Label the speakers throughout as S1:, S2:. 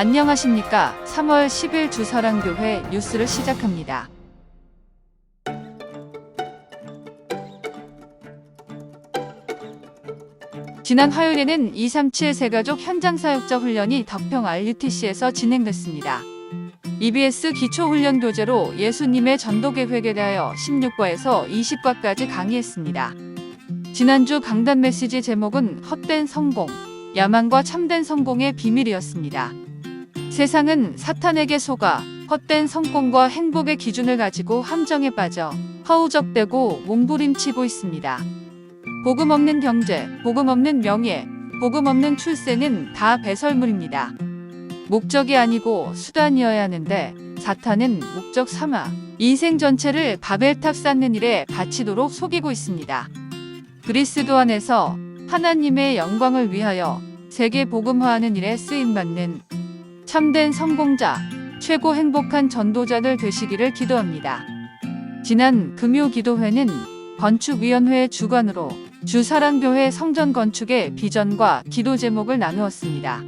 S1: 안녕하십니까. 3월 10일 주사랑교회 뉴스를 시작합니다. 지난 화요일에는 237 세가족 현장사역자 훈련이 덕평 RUTC에서 진행됐습니다. EBS 기초훈련 교재로 예수님의 전도계획에 대하여 16과에서 20과까지 강의했습니다. 지난주 강단 메시지 제목은 헛된 성공, 야망과 참된 성공의 비밀이었습니다. 세상은 사탄에게 속아 헛된 성공과 행복의 기준을 가지고 함정에 빠져 허우적대고 몸부림치고 있습니다. 복음 없는 경제, 복음 없는 명예, 복음 없는 출세는 다 배설물입니다. 목적이 아니고 수단이어야 하는데 사탄은 목적 삼아 인생 전체를 바벨탑 쌓는 일에 바치도록 속이고 있습니다. 그리스도 안에서 하나님의 영광을 위하여 세계 복음화하는 일에 쓰임받는 참된 성공자, 최고 행복한 전도자들 되시기를 기도합니다. 지난 금요 기도회는 건축위원회 주관으로 주사랑교회 성전 건축의 비전과 기도 제목을 나누었습니다.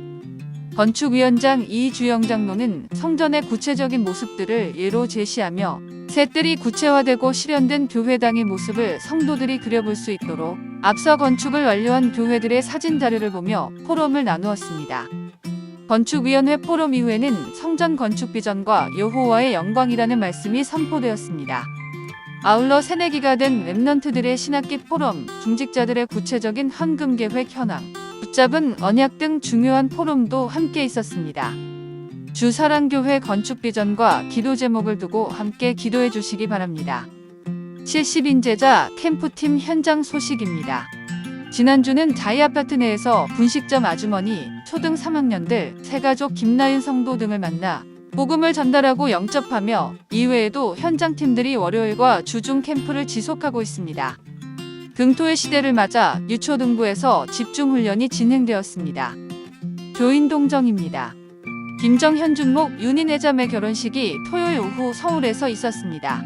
S1: 건축위원장 이주영 장로는 성전의 구체적인 모습들을 예로 제시하며 새들이 구체화되고 실현된 교회당의 모습을 성도들이 그려볼 수 있도록 앞서 건축을 완료한 교회들의 사진 자료를 보며 포럼을 나누었습니다. 건축위원회 포럼 이후에는 성전 건축 비전과 여호와의 영광이라는 말씀이 선포되었습니다. 아울러 새내기가 된 랩넌트들의 신학기 포럼, 중직자들의 구체적인 헌금 계획 현황, 붙잡은 언약 등 중요한 포럼도 함께 있었습니다. 주사랑교회 건축 비전과 기도 제목을 두고 함께 기도해 주시기 바랍니다. 70인제자 캠프팀 현장 소식입니다. 지난주는 자이 아파트 내에서 분식점 아주머니, 초등 3학년들, 새가족 김나윤 성도 등을 만나 복음을 전달하고 영접하며 이외에도 현장 팀들이 월요일과 주중 캠프를 지속하고 있습니다. 금토의 시대를 맞아 유초등부에서 집중훈련이 진행되었습니다. 교인 동정입니다. 김정현 준목 윤희내자매 결혼식이 토요일 오후 서울에서 있었습니다.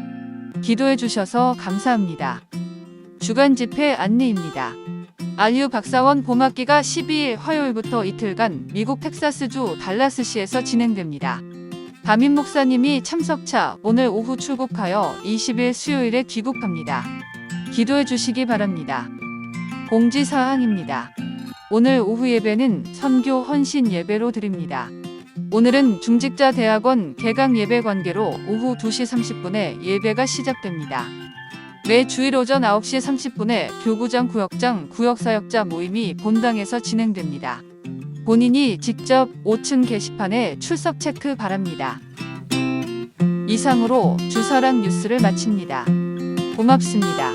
S1: 기도해 주셔서 감사합니다. 주간 집회 안내입니다. 알류 박사원 봄학기가 12일 화요일부터 이틀간 미국 텍사스주 달라스시에서 진행됩니다. 담임 목사님이 참석차 오늘 오후 출국하여 20일 수요일에 귀국합니다. 기도해 주시기 바랍니다. 공지사항입니다. 오늘 오후 예배는 선교 헌신 예배로 드립니다. 오늘은 중직자 대학원 개강 예배 관계로 오후 2시 30분에 예배가 시작됩니다. 매 주일 오전 9시 30분에 교구장 구역장 구역사역자 모임이 본당에서 진행됩니다. 본인이 직접 5층 게시판에 출석 체크 바랍니다. 이상으로 주사랑 뉴스를 마칩니다. 고맙습니다.